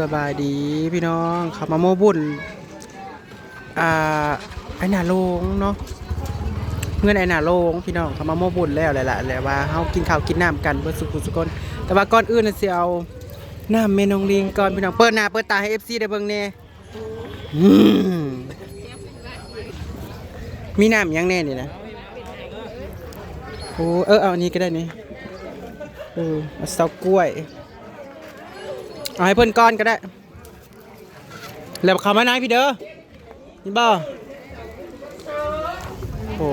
สบายดีพี่น้องขับมาโมบุญอ่าไอหนาโลงเนาะเงินไอหนาโลงพี่น้องขับมาโมบุญแล้วแหละแหละแหละว่าเฮากินข้าวกินน้ำกันเพื่อสุขสุขคนแต่ว่าก่อนอื่นน่ะสิเอาน้ำเมนองลิงก่อนพี่น้องเปิดหน้าเปิดตาให้ FC ได้เบิ่งแน่มีน้ำยังแน่นี่นะโอ้เออเอาอันนี้ก็ได้นี่เออเอาสตอกกล้วย เอาให้เพื่อนก้อนก็ได้แล้วเขามานายพี่เด้อนี่บ่โอ้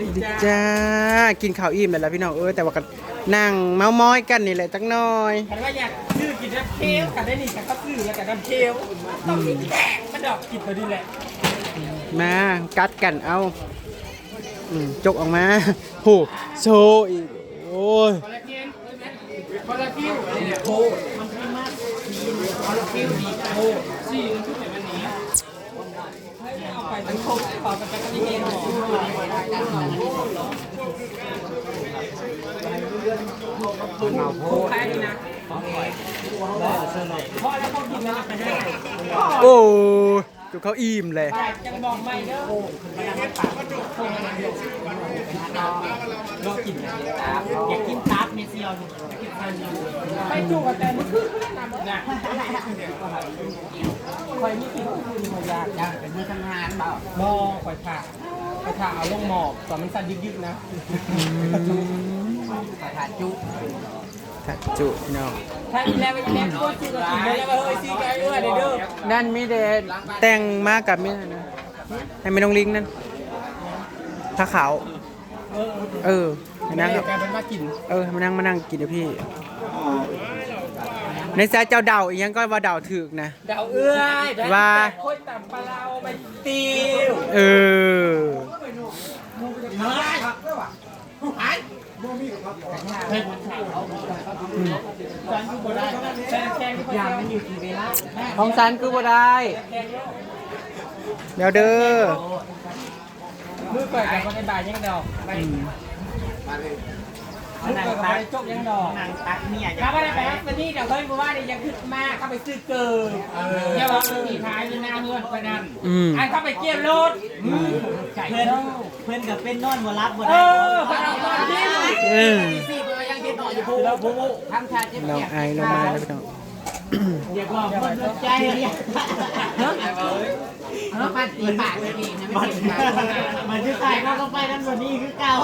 ดีจ้า กินข้าวอิ่มแล้วล่ะพี่น้องเออแต่ว่าก็นั่งเมามอยกันนี่แหละจักหน่อยฉันว่าอยากซื้อกินน้ำเคียวกันได้นี่ฉันก็ซื้อแล้วกันน้ำเคียวต้องมีแตกมันดอกกินพอดีแหละมากัดกันเอาอืมจกออกมาโหโชว์อีกโอ้ย คนละคียวคนละเคียโคมันไม่มากคนละคียวดีโคสี่ชุดไหนมันนี้เอาไปมันโคต่อกันไปก็ไม่เย็นหรอกโคใครดีนะพอแล้วพอกินแล้วไปได้โอ้ จุกเขาอิ่มเลยยังบอกไม่เด้อรอกินอยากกินตับเมซิออนไปจูกับแต่ไม่ขึ้นนะคอยไม่กินคืนคอยยากยากเป็นมือทำงานเปล่าหมอคอยถ่าคอยถ่าเอาลงหมอบแต่มันสั่นยึกๆนะคอยถ่าจุ ถักจุพี่น้องถ้าอีแล้วอีแล้วก็จูกับกินเลยแล้วเฮ้ยซีไก่เอื้อเด้อนั่นมีเดชแต่งมากกับมีนะให้ไม่ต้องลิงนั่นผ้าขาวเออมานั่งงกลายเป็นว่ากินเออมานั่งมานั่งกินเดี๋ยวพี่ ในสายเจ้าเดาอีกยังก็ว่าเดาถึกนะเดาเอื้อยว่าค่อยตับปลาเราไปติวเออ ไอ้เฮ้ยฉันคือบ่ได้แช่แช่ที่พยายามมันอยู่กี่เวลาของสันคือบ่ได้เดี๋ยวเด้อมือก่อยกับคนในบ่ายยังดอกไปอืมมือก่อยกับคนในจกยังดอกนางตักเนี่ยถ้าไม่ได้ไปฮัสนี่เดี๋ยวเฮ้ยบอกว่าเนี่ยยังขึ้นมากเข้าไปซื้อเกินเดี๋ยวว่าสีท้ายอยู่หน้าเพื่ อนไปนั่นอืมอันเข้าไปเกี่ยวรถไก่เพื่อนเพื่อนกับเป็นนอนบ่รับบ่เอได้อพนักงานที่เออสี่เบอร์ยังติดต่ออยู่พูแล้วพูทำชาเจ็บเราเปียกไอเรามาแล้วพี่น้องเดี๋ยวบอกคนใจเนี่ยเนาะเนาะปัดตีปากเลยดีนะไม่มันตีปากมันจะตายก็ต้องไปนั่นวันนี้คือเก่า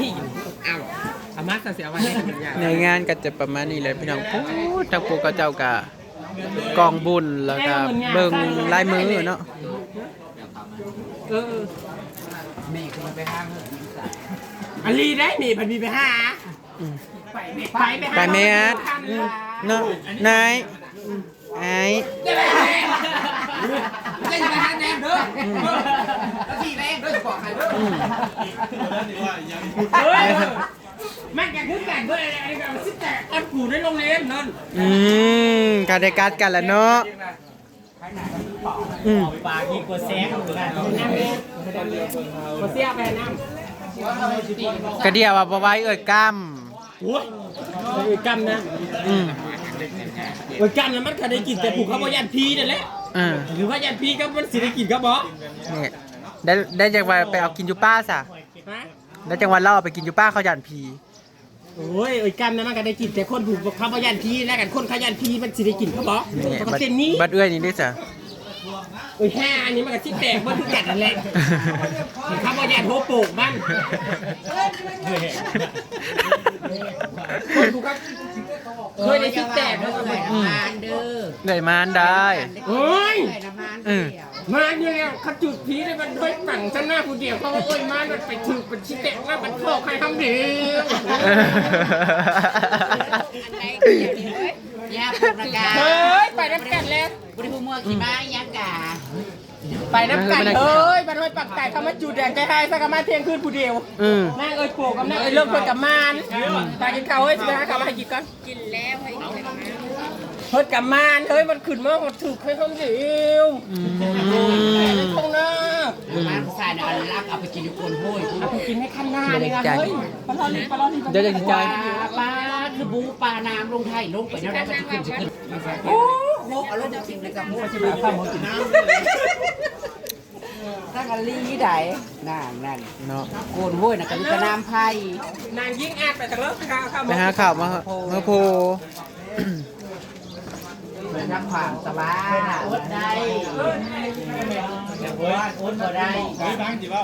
นี่อ้าวอามาเสียวันนี้เป็นอย่างในงานก็จะประมาณนี้เลยพี่น้องพูดทางปูก็เจ้ากะ กองบุญแล้วก็เบิ่งลายมือเนาะเออนี่คือไปห้างอันลีได้นี่พันมีไปห้าอืมไปไปไปแม่เนาะนายไอเล่นไปห้างแนมเด้อสี่แรงเด้อจะบอกใครเด้อ อืมเฮ้ยมันกันคือกันเด้อไอ้แบบสิแตกอันกูได้โรงเรียนนั่นอืมกาได้การกันแล้วเนาะอืมปากยิ่งกว่าแซงอยู่แล้วน้ำเลยมาเสียไปน้ำกระเดียวว่าบ่ไหว้เอ้ยกล้โอ้ยเอ้ยกำนะำอืมเอ้ยกำนะมันก็ได้กินแต่ผูกเขาบอกยันพีนั่นแหละอ่าหรือว่ายันพีก็มันสิได้กินก็บอกเนี่ยได้ได้จังหวะไปเอากินอยู่ป้าซะ ฮะได้จังหวะเราเอาไปกินอยู่ป้าเขาหยันพีโอ้ยเอ้ยกำนะมันก็ได้กินแต่คนผูกเขาบอกยันพีแล้วกันคนเขายันพีมันสิได้กินเขาบอกเนี่ยเขาบัดเส้นนี้บัดเอ้ยนี่ด้วยจ้ะเอ้ยห้าอันนี้มันก็ชิแตกมันคือกัดนั่นแหละเขาบอกยันโฮโปกมันคนผูกเขาเคยได้ชิแตกแล้วก็แบบอืมเด้อ เหนื่อยมานได้ โอ้ยใส่น้ำมันอื มเดียวมาเนี่ยแล้วเขาจุดผีเลยมันด้วยฝั่งฉันหน้าผู้เดียวเขาว่าเอ้ยมามันไปถึงเป็นชิเตะว่ามันโคกใครทำดีอันไหนก็เดี๋ยวนี้เว้ยยาปลูกนากาเฮ้ยไปน้ำกันแล้ว บริภูมิขี่ม้ายังกาไปน้ำกันเฮ้ยมันไว้ปักไก่เขามาจุดแดงใจให้สักมาเที่ยงคืนผู้เดียวอืมนางเอ้ยโปกกับนางเอ้ยเลิกคนกับมานไปกินข้าวเฮ้ยไปหาข้าวมาให้กินก่อนกินแล้วให้กินมา เฮ้ยกับมานเฮ้ยมันขึ้นมากมันถึกให้ทำดีวอืมตรงหน้าบ้านชายเนี่ยเอาลักเอาไปกินอยู่คนห้วยเอาไปกินให้ขั้นหน้าเลยนะเฮ้ยปลาลอลีปลาลอลีเดี๋ยวจะดีใจปลาคือบูปลาน้ำลงไทยลงไปแล้วได้มันขึ้นจะขึ้นโอ้โหเอาลงจริงเลยกับมูใช่ไหมข้าวหมูกินน้ำตั้งอันลีได้นั่นนั่นเนาะโกนห้วยนะกับมีแต่น้ำไผ่นางยิ่งแอดไปทางเลิกข้าวข้าวไปหาข่าวมาเมื่อโพ เป็นทางขวางสบายอดได้แต่ว่าอดบ่ได้ได้บ้างจีว่า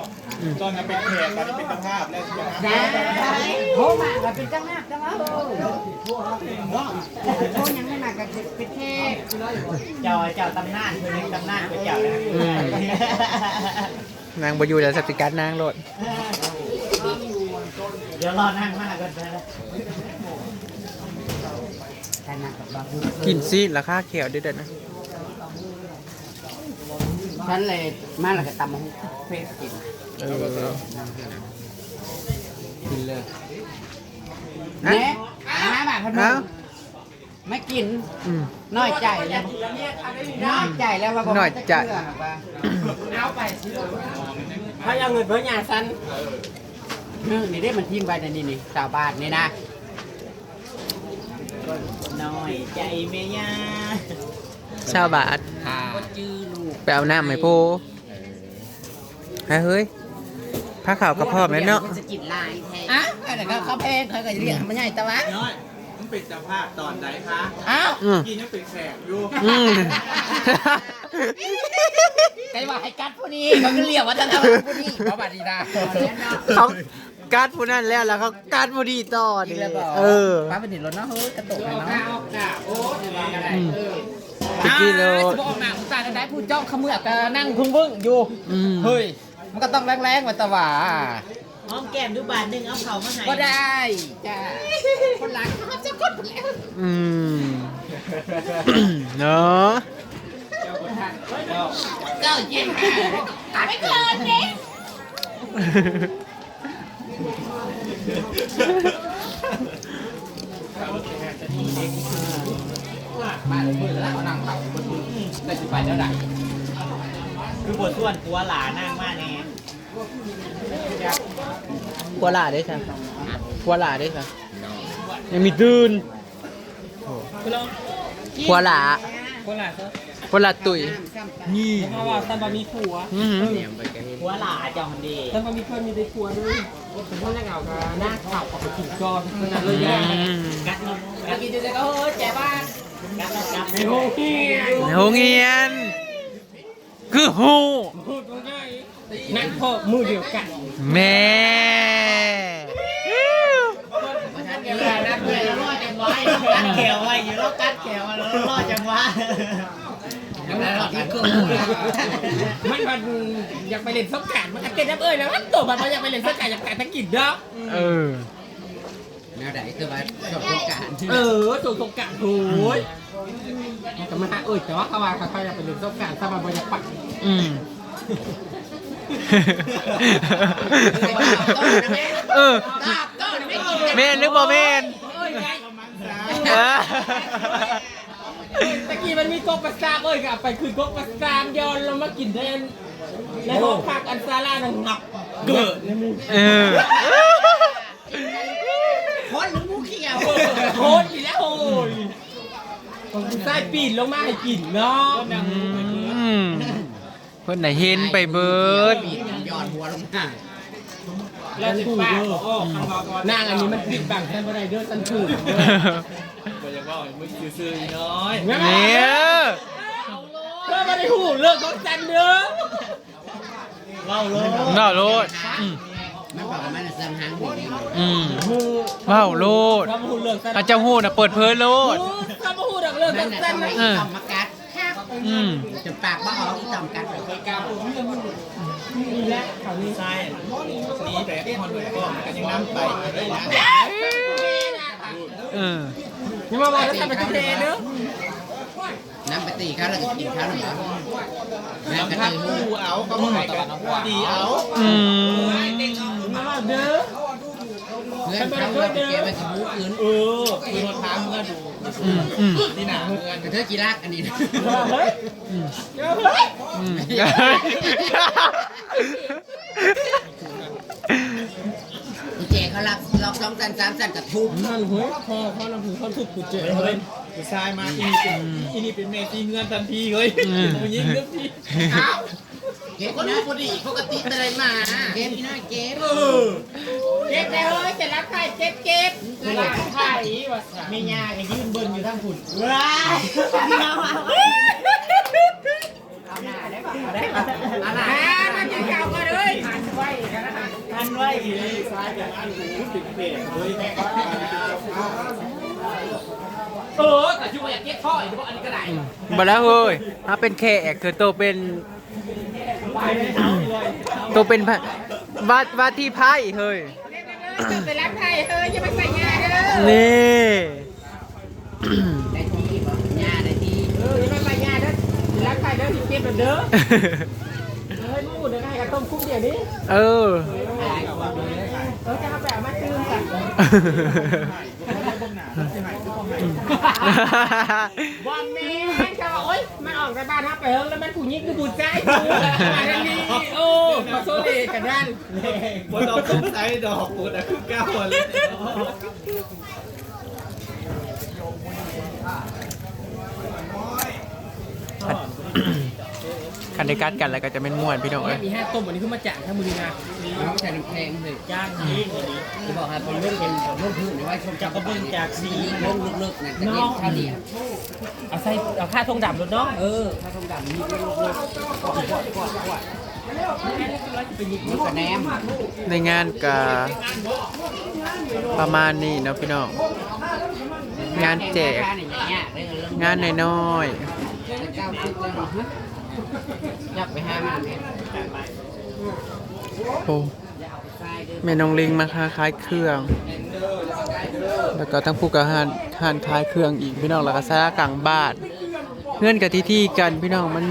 ตอนนั้นเป็นแขกตอนนี้เป็นเจ้าภาพแล้วใช่ไหมได้โหมาก็เป็นจังหน้าจังหวะเออโหยังไม่มาก็เป็นแค่เจ้าเจ้าตำนานเพิ่นยังตำนานเป็นเจ้านะนางบอยู่จะสติการนางโลดเดี๋ยวรอนั่งมากก่อนนะแต่นั่ง กับบางคนกินซีดราคาเขียวเด็ดๆนะฉันเลยมาแล้วก็ตำมะฮุเฟสกินเออกินเลยอะเน่ห้าบาทพันหเอ้านึ่งไม่กินอืมน้อยใจแล้วน้อยใจแล้วว่าบ่น้อยใจเชื่นะป้าถ้ายังเงินเพิ่งยาสั้นนึ่งนี่ได้มันทิ้งไว้ในนี่นี่สาวบาทนี่นะ น้อยใจเมียาชาวบาทจื้อลูกไปเอาน้ำไหมโพฮะเฮ้ยผ้าขาวกระพร้อมแล้วเนาะจะกินลายแท้อะอะไรก็เขาเพลงเขาก็เรียกมันใหญ่ตะวะน้อยมันเป็นเจ้าภาพตอนไหนคะอ้าวอืมกินยังเป็นแขกอยู่อืมไกว่าให้กัดผู้นี้เขาก็เรียกว่าจะทำผู้นี้เพราะบัดนี้นะเขา การดผู้นั้นแล้วแล้วเขาการดผู้ดีต่ออีดิกแล้วบอกเออป้าเป็นเด็กรถเนาะเฮ้ยกระตุกเลยเนาะอืมตะกี้โลจะบอกมาคุณตาได้ผู้เจ้าขมือบก็นั่งพึ่งพึ่งอยู่อืมเฮ้ยมันก็ต้องแรงๆมาตะหว่าหอมแก้มดูบาทหนึงเอาเผามาให้ก็ได้จ้าคนหลังเขาจะคนแล้วอืมเนาะเจ้าเย็นไม่เกินเด็ก มาเลยมือแล้วนั่งขับได้สิไปแล้วได้คือบทส่วนกลัวหลานั่งมากแน่กัวหลาได้ค่ะกัวหลาได้ค่ะยังมีตื่นกัวหลาคนละเถอะกัวหลาตุยนี่เพราะว่าซันบะมีผัวตัวหลาเจ้าคนดีซันบะมีเพื่อนมีได้ผัวด้วย ผมว่าเอากันหน้าข่าวกไปถึงก่อขนาดเลยอืยังมกัดเนาะเมื่อกี้จะก็เฮ้ยแจ๋บ้านกัดเนาะกัดไอ้โหเฮียในโรงเรียนคือฮูพูดง่ายนั่งพ่อมือเดียวกันแม่เวลานักเลยรอดจังหวะกัดแขวไว้อยู่แล้วกัดแขวแล้วรอจังหวะ แล้วที่กูมันมันอยากไปเล่นสงกรารมันก็เก็ตน้ำเอ้ยแล้วมันตัวมันอยากไปเล่นสงกรารอยากแต่ตะกิดเนาะเออ แนวไหนคือว่าจบโครงการเออตัวสงกรารโอ้ยแต่มันหาเอ้ยแต่ว่าเขาว่าเขาอยากไปเล่นสงกรารถ้ามันบ่อยากปักอืม เออเมนหรือบ่เมนเอ้ยไง เออ ตะกี้มันมีกกประสาบเอ้ยกับไปคือกกประสามย้อนแล้วมากินแทนในห้องพักอันซาร่าหนังหนักเกิดเออคนหรือมูเขียวโคตรอีแล้วโอ้ยผมใส่ปีนลงมาให้กินเนาะอืมเพิ่นน่ะเห็นไปเบิดยอดหัวลงมาแล้วสิป้าอนางอันนี้มันปิดบังแทนบ่ได้เด้อสันถูก บอกอย่างว่ามึงซื่อๆน้อยเนี่ยเด้อบ่ได้หูเลิกของจันเด้อเล่าเลยว้าโลดอืมมันบอกว่ามันเสริมหางหัวนี่อืมหูว้าโลดถ้าหูเลิกจันอาจจะฮู้น่ะเปิดเผยโลดถ้าหูดอกเลิกนั่ขนองน่ะจันทำไมนะต่อมมากัดอืมจนปากบ้าออกที่ต่อมกัดนี่แหละเขานี่ใช่นี่แต่คนอื่นก็มันก็ยังน้ำไปเลยนะเอออ ย่ามาบอกแล้วทำไปทุกเดย์เด้อน้ำไปตีเขาแล้วก็กินข้าวหรือเปล่าน้ำกระถ้าตือคู่เอาก็มาให้กันดีเอาอืมมาบอกเด้อเพื่อนเขาเราไปเก็บไว้ที่บูอื่นเออคือรถท้าเมื่อดูอืมอืมที่หนาเมื่อนกระเทยกีรักอันนี้เฮ้ยอืมเฮ้ย อืมกูแจกเขาหลักหลอกสองสันสามสันกับทุบนั่นเฮ้ยพอพอเราถือเขาทุบกูเจ็บเฮ้ยผู้ชายมาอีนี่เป็นอีนี่เป็นเมตีเงินทันทีเฮ้ยผู้หญิงเรื่องที่เอ้าเก็บคนรู้พอดีปกติอะไรมาเก็บนะเก็บเจ็บแล้วเฮ้ยแต่รักใครเจ็บเจ็บรักใครวะมียาก็ยืนเบิ่งอยู่ทั้งฝุ่นว้ายอะไร มันจะเก่าก็เลยหันไว้กันนะทันไว้ซ้ายจากอันหูติดเปลี่ยนเฮ้ยเออแต่ช่วยอยากเก็บท่ออีกเพราะอันนี้ก็ได้บ่แล้วเฮ้ยถ้าเป็นแขกคือโตเป็นโตเป็นพะว่าว่าที่ไพ่เฮ้ยไปรักใครเฮ้ยอย่าไปใส่ยาเด้อนี่ ได้ทีบอกยาได้ที เอออย่าไปใส่ยาเด้อรักใครเด้อที่เก็บเด้อเฮ้ยมูดเด้อให้กับต้มคุ้มเดี๋ยวนี้เออ เออจะเอาไปเอามาตื้มกันบอลแม่นจะโอ๊ยมันออกจากบ้านฮะไปเฮิงแล้วมันผู้หญิงคือผู้ชายกูอันนี้โอ้มาโซเลกันนั่นบนดอกสงสัยดอกปวดอะคือเก้าเลย คันได้กัดกันแล้วก็จะเป็นม่วนพี่น้องเอ้ยมีห้าต้มวันนี้ขึ้นมาจากทั้งมือนะใส่น้ำแข็งเลยย่างนี้วันนี้จะบอกให้เป็นเรื่องเป็นเรื่องพื้นไว้ชมจับกระเบื้องจากสีเรื่องลึกๆนะจะเก็บเท่านี้เอาใส่เอาค่าทงดำรถเนาะเออถ้าต้องดำมีเรื่องลึกๆกอดกอดกอดกอดนี่ก็แนมในงานกะประมาณนี้เนาะพี่น้องงานแจก งานน้อยเก้าชุดเล ยฮะอยากไปห้ามันเนี่ยๆโอ้แม่น้องลิงมาค้าขายเครื่อง แล้วก็ทั้งผู้กระหานทานขายเครื่องอีกพี่น้องแล้วก็ซากลางบ้านเงื่อนกับที่ที่กันพี่น้องมัน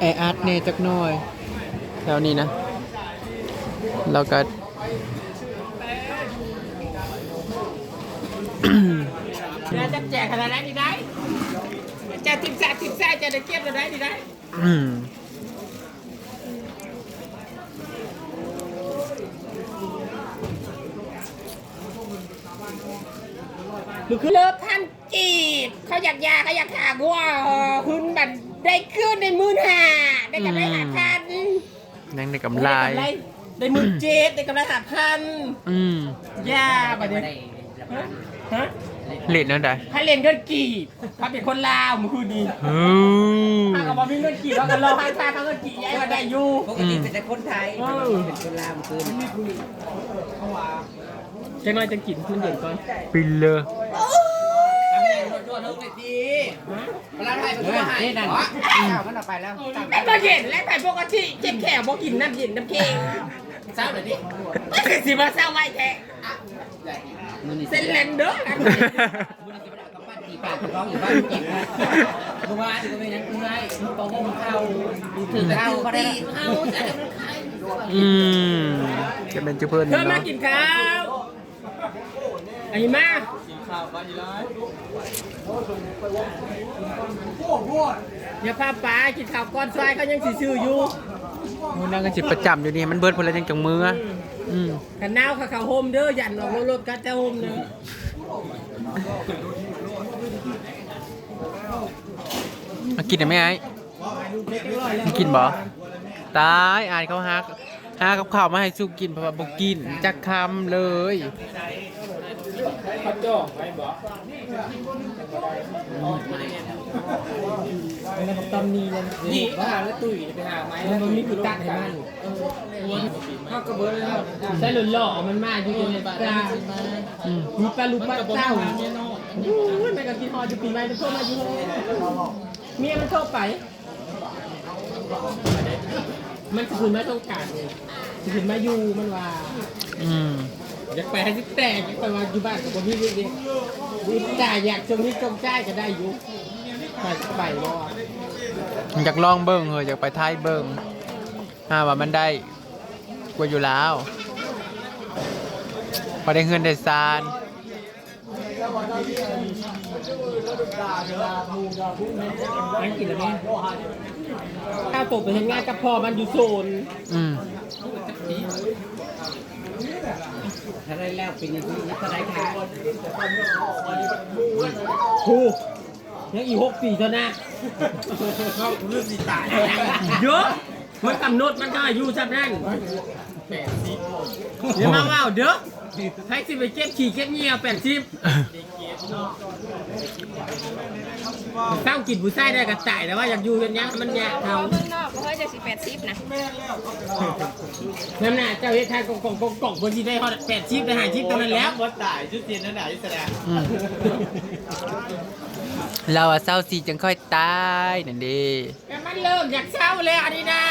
แออัดเน่จักหน่อยแถวนี้นะแล้วก็เราจะแจกขนาดไหนดีได้ จะทิมซาทิมซาจะได้เก็บเราได้ดีได้อืมหรือคือเลิกท่านจีบเขาอยากยาเขาอยากหากัวคุณบันได้ขึ้นในมื่นหาได้กำไรหาพันนั่งในกำไรได้มื่นเจ็ดได้กำไรหาพันอืมยาบัดนี้ฮะ เล่นนั่นได้ให้เรียนเงินกีบเขาเป็นคนลาวเมื่อคืนนี้ฮู้ถ้ากับว่ามีเงินกีบว่ากันรอให้ทางเขาเงินกีบย้ายมาได้อยู่ปกติเป็นแต่คนไทยเป็นคนลาวคืนจังน้อยจังกินมันเด่นก่อนปินเลยเวลาไทยเป็นคนไทยนั่นเจ้ามันออกไปแล้วแต่ก็เย็นและแต่ปกติเจ็บแขวบ่กินน้ำเย็นน้ำเค็ม เจ้าเลยดิสิมาเศร้าไว้แท้เส้นเลนเด้อกันตีปากร้องอยู่บ้านเก็บนะเมื่อวานก็ไม่นั้นเมื่อไงปองมเข้าดูถึงเข้าเขาได้เข้าจะได้มันขายอืมจะเป็นจุเพิ่นเธอมาเนาะกินข้าวไอ้มาข่าวกันอยู่แล้วอย่าพาป้ากินข้าวก้อนทรายเขายังสิซื้ออยู่ มันนั่งกันสิประจำอยู่นี่มันเบิดพนละจังจังมืออะอืมกันนาวเขาเขาโฮมเด้อยันออกรถกันแต่โฮมเด้อมากินได้ไหมไอ้มากินบ่ตายอายเขาหาหากับข้าวมาให้สู้กินเพราะว่าบ่กินจักคำเลย เขาจ่อไปบ่ตำนีมันนี่ไปหาแล้วตุ้ยไปหาไม้แล้วมันมีกุตัดให้มันข้าวกระเบื้องแล้วใช้หล่อมันมาอยู่ในปลาอืมมีปลาลูกปลาเต้าโอ้ยแม่ก็กินฮอจะปีใหม่มันโทรมาอยู่เมียมันโทรไป มันจะคืนมาต้องการจะคืนมาอยู่มันว่า อืม อยากไปให้ที่แตกอยากไปว่าอยู่บ้านกับบ่มีเด็กดีจ่ายอยากจงนี้จงจ่ายก็ได้อยู่ไปไปบ่อยากลองเบิ่งเฮ้ยอยากไปท้ายเบิ่งหาว่ามันได้กว่าอยู่แล้วพอได้เงินได้ซานอันกินแล้วแม่ข้าวตกไปเห็นงานกับพ่อมันอยู่โซน อืม ถ้าได้แล้วปีนี้ก็ได้ค่ะครูยังอีกหกปีเท่านั้นเขาเรื่องสีตายเยอะมันกำหนดมันก็อายุสักนั่น แปดสิบอย่ามาว่าวเด้อให้สิไปเก็บขี่เก็บเงี้ยวแปดสิบเศร้ากินผู้ชายได้กระต่ายแต่ว่าอยากอยู่กันยังมันยากเขาเมืองนอกก็เฮ้ยจะสิแปดสิบนะน้ำหน้าเจ้าเฮ็ดทานกล่องกล่องกล่องกล่องคนที่ได้ฮอดแปดชิปได้หาชิปตรงนั้นแล้วว่าตายชุดเทียนนั่นไหนแสดงอืมเราอะเศร้าสีจังค่อยตายนั่นดีแต่มันเริ่มอยากเศร้าแล้วอันนี้นะ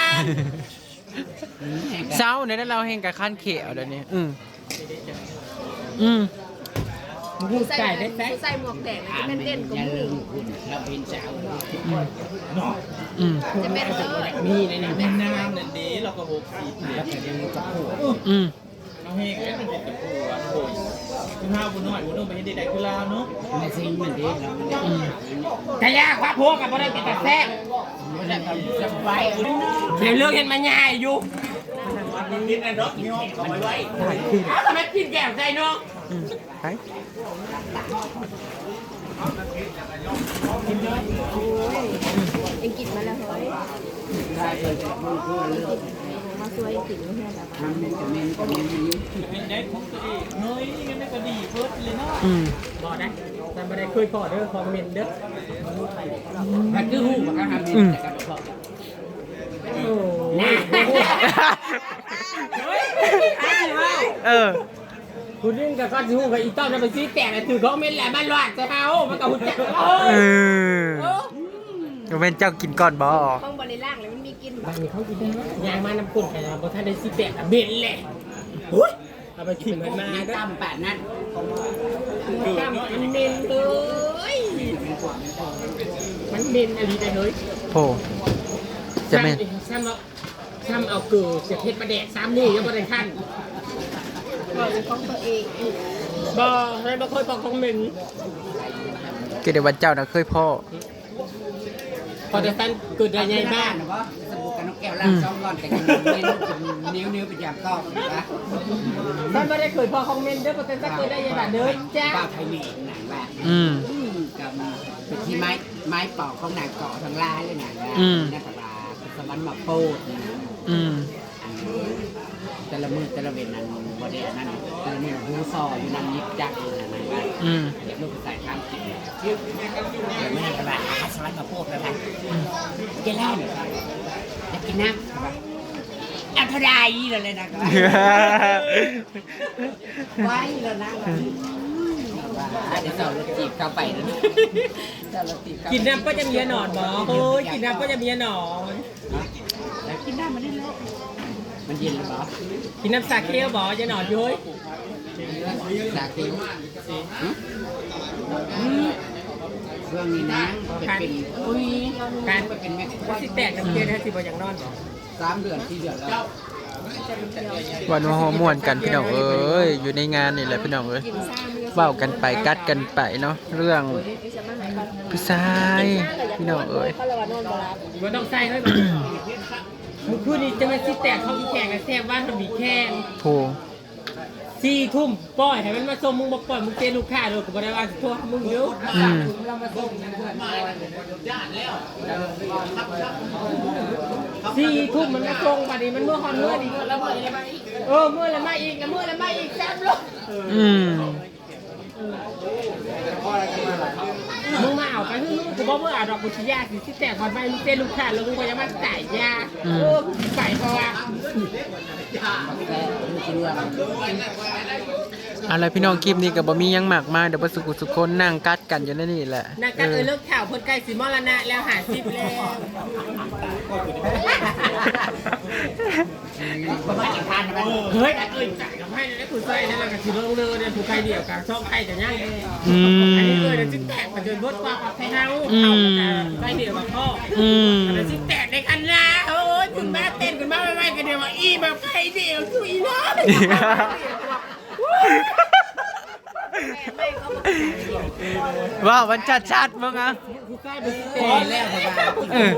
เศร้าในนั้นเราเฮงกับขั้นเขียวเดี๋ยวนี้ อืมอืมผู้ใส่ชายได้แซ่ใส่หมวกแดงนะจะเป็นเด่นกว่าอย่าหลืมูมคุณเราเป็นสาวอืมจะเป็นเลิศมีในนี้ในน้ำนั่นดีเราก็หกสี่แล้วก็ยังกับผัวอืม น้งเฮงไอ้มันเป็นตะปูอะโอยคุณห้าบุญน้อยบุญน้อยไปเห็นเด็กๆคือลาวเนาะในสิ่งมันดีเราไม่ได้กะยากว่าพวกกับบ่ได้เป็นแต่แซ่บไม่ได้ทำสบายเดี๋ยวเรื่องเห็นมันง่ายอยู่กินอ้ดอกนี่ห้องเอาไว้ไว้เอาทำไมกินแก้วใจเนาะอืมไปเอ็งกินมาแล้วเฮ้ย มาสวยกินไม่ใช่หรอทำเป็นจะเมนจะเมนนี้เป็นได้ของตัวเองเฮ้ยงั้นก็ดีเฟิร์สเลยเนาะอืมบ่ได้แต่บ่ได้คุยพอเด้อคอมเมนต์เด้อมันคือฮู้ก็ทำเป็นแต่กับพ่อโอ้นะเออคุณนึงกับก็ฮู้กับอีต้อมนะไปซื้อแต่ละถือคอมเมนต์แหละมันรอดใช่เฮามันก็ฮู้จักโอ้เออ จะเป็นเจ้ากินก่อนบ่ห้องบริล่างเลยมันมีกินบางทีเขากินได้ไหมยางมานำกุ่นกันนะบ่ทันได้สิแตกอะเบ็ดแหละหุ้ยเอาไปทิ้งมันมามีเด้อตั้มแปดนั้นตั้มมันเมนเลยมันเมนอะไรได้เฮ้ยโอ้จะเป็นซ้ำเอาซ้ำเอาเกลือเสียเพชรประแดกสามมือยังบ่ได้ขั้นบอกเป็นของตัวเองบ่ให้บ่ค่อยบอกของมึงเกดวันเจ้านะเคยพ่อ พอจะสั้นเกิดได้ใหญ่บ้านนะว่าสบู่กับนกแก้วล่างช่องก้อนแต่กันเมนูเป็นนิ้วนิ้วเป็นอย่างก้อนนะท่านไม่ได้เคยพอคอมเมนต์เด้อเพราะท่านจะเคยได้ยังไงเด้อจ้าป้าไทยเมนหนังแบบอืมกับเป็นที่ไม้ไม้ปอกของหนังเกาะทางลายเลยหนังนะอืมนักปลาสวรรค์มาโปดอืมแต่ละมือแต่ละเวนนั้น บอดี้นั่นแต่ละมือหูซออยู่นั่นยิบจักอยู่นั่นนะว่าอืมเดี๋ยวลูกใส่ข้ามกินเดี๋ยวไม่ได้กระบะอาสวรรค์มาโปดแล้วกันเจล่าเนี่ยจะกินน้ำอันเท่าไรเลยนะครับไว้แล้วนะเดี๋ยวเราจีบเข้าไปนะเราจีบเข้าไปกินน้ำก็จะมีหนอนหมอโอ้ยกินน้ำก็จะมีหนอนแล้วกินน้ำมันได้แล้ว มันเย็นหรือเปล่ากินน้ำสาเคียวบอจะหนอนย้อยสาคิวเครื่องนี้นะเป็นเป็นอุ้ยการมันเป็นแม่ว่าสิแตกน้ำเกลือถ้าสิบอย่างนอนบอสามเดือนสี่เดือนแล้ววันว่าฮอร์โมนกันพี่น้องเอ้ยอยู่ในงานนี่แหละพี่น้องเอ้ยกินซ่ามือเว้ากันไปกัดกันไปเนาะเรื่องที่จะมาหายกันผู้ชายพี่น้องเอ้ยเขาเลยว่านอนบ่รับว่าต้องใส่ให้มั นมึงพูดนี่จะมาสิแตกเขาอีแข่งกันแซ่บว่าทำบีแข่งโธ่สี่ทุ่มปล่อยให้มันมาส่งมึงบอกปล่อยมึงเจลูกค้าเลยกูบ่ได้ว่าสิโทษมึงเยอะอืมสี่ทุ่มมันมาส่งบัดนี้มันเมื่อคอนเมื่อดีแล้วเมื่อละมาอีกเออเมื่อละมาอีกแล้วเมื่อละมาอีกแซ่บเลยอืม บอกเมื่อเอาดอกกุชยาสิสิแตกก่อนไปมึงเจลูกค้าแล้วมึงก็ยังมาจ่ายยาเออไปเพราะว่าเอา ล่ะไรพี่น้องคลิปนี้ก็บ่มีหยังมากมายเดี๋ยวบ่สุขุสุขคนนั่งกัดกันอยู่ในนี่แหละนักการเออเลิกข่าวเพิ่นใกล้สิมรณะแล้วหาสิบแล้วประมาณกี่พันนะมันเฮ้ยเอ้ยจ่ายกับให้แล้วผู้ใส่นั่นแหละก็สิลงเรือเนี่ยผู้ใครเดียวกับช่องใครจะย่างเองอืมอันนี้เออเดี๋ยวสิแตกมันจะบดความกับไทยเฮาเข้ากับใครเดียวกับพ่ออืมเดี๋ยวสิแตกในกันละโอ้ยคุณแม่เต้นคุณแม่ไม่ไหวกันเดียวว่าอีแบบใครเดียวสุยนะไม่เขาบอก ว้าวมันชัดๆมึงอะผู้ใกล้ไปสิแตพอกแล้วสบายเออ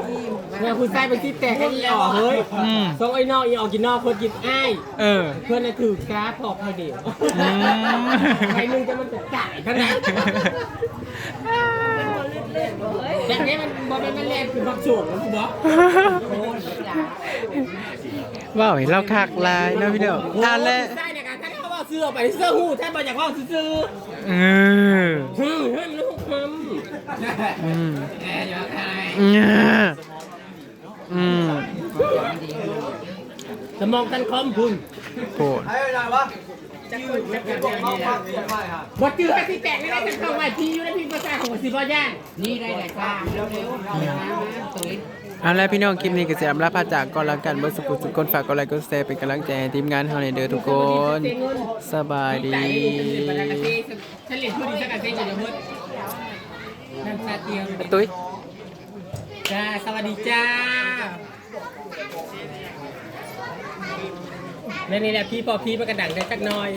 ไปเนี่ยคุณใส่ไปซิแตกให้อีออกเฮ้ยอืมส่งไอ้นอกอีออกกินนอกคนกินอ้ายเออ เพื่อนน่ะถือกราฟพอใครเดียวอืมใครมึงจะมันจะจ่ายเท่านั้นแบบนี้มันบอเป็นมันแรงคือบักโฉกนะคุณบอสว้าวเห็นเราคักลายเนาะพี่น้องอ่านแล้ว สื้อไปเสื้อหูแทบมาจากว่าซื้อเออๆฮึ่มเฮ้ยมันลูกคอืมแอบอยู่ข้างในอืมำสมองกันคอมคุณโผล่บดจือให้ที่แตกไม่ได้จะเข้าไว้พี่อยู่ในพี่ภาษาของสิบย่านนี่ได้แต่กลางเร็วๆเอาน้ำมาตุ้ย เอาละพี่น้องคลิปนี้ก็จะอำลาพาจากก่อนล้วกันเบอร์สกุลสุกคนฝากกดไลค์กดแชร์เป็นกำลังใจให้ทีมงานเฮาในเด้อทุกคน สบายดีฉันเรียนพูดดีสักการเซ่จดีพูดนั่นซาเตียงตุ้ยจ้าสวัสดีจ้าในนี่แหละพี่พอพี่มากระดังได้สักน่อย